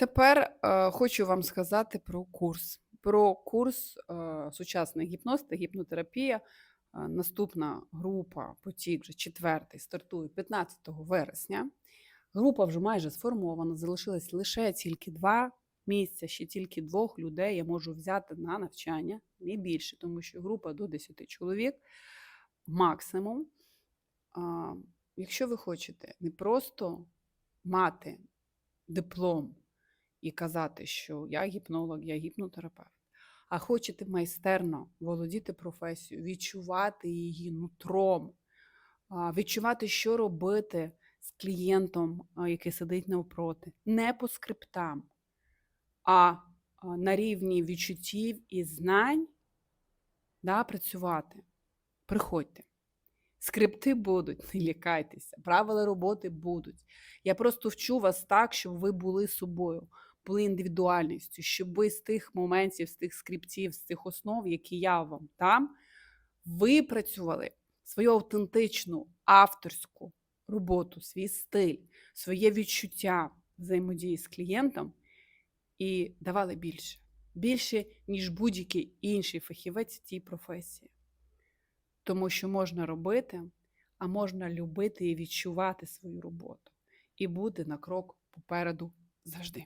Тепер е, хочу вам сказати про курс. Про курс е, сучасний гіпноз гіпнотерапія. Е, наступна група, потік вже четвертий, стартує 15 вересня. Група вже майже сформована, залишилось лише тільки два місця, ще тільки двох людей я можу взяти на навчання, не більше, тому що група до 10 чоловік максимум. А, якщо ви хочете не просто мати диплом і казати, що я гіпнолог, я гіпнотерапевт, а хочете майстерно володіти професією, відчувати її нутром, відчувати, що робити з клієнтом, який сидить навпроти, не по скриптам, а на рівні відчуттів і знань да, працювати. Приходьте. Скрипти будуть, не лякайтеся, правила роботи будуть. Я просто вчу вас так, щоб ви були собою, були індивідуальністю, щоб ви з тих моментів, з тих скриптів, з тих основ, які я вам дам, випрацювали свою автентичну авторську роботу, свій стиль, своє відчуття взаємодії з клієнтом і давали більше. Більше, ніж будь-який інший фахівець в цій професії. Тому що можна робити, а можна любити і відчувати свою роботу, і бути на крок попереду завжди.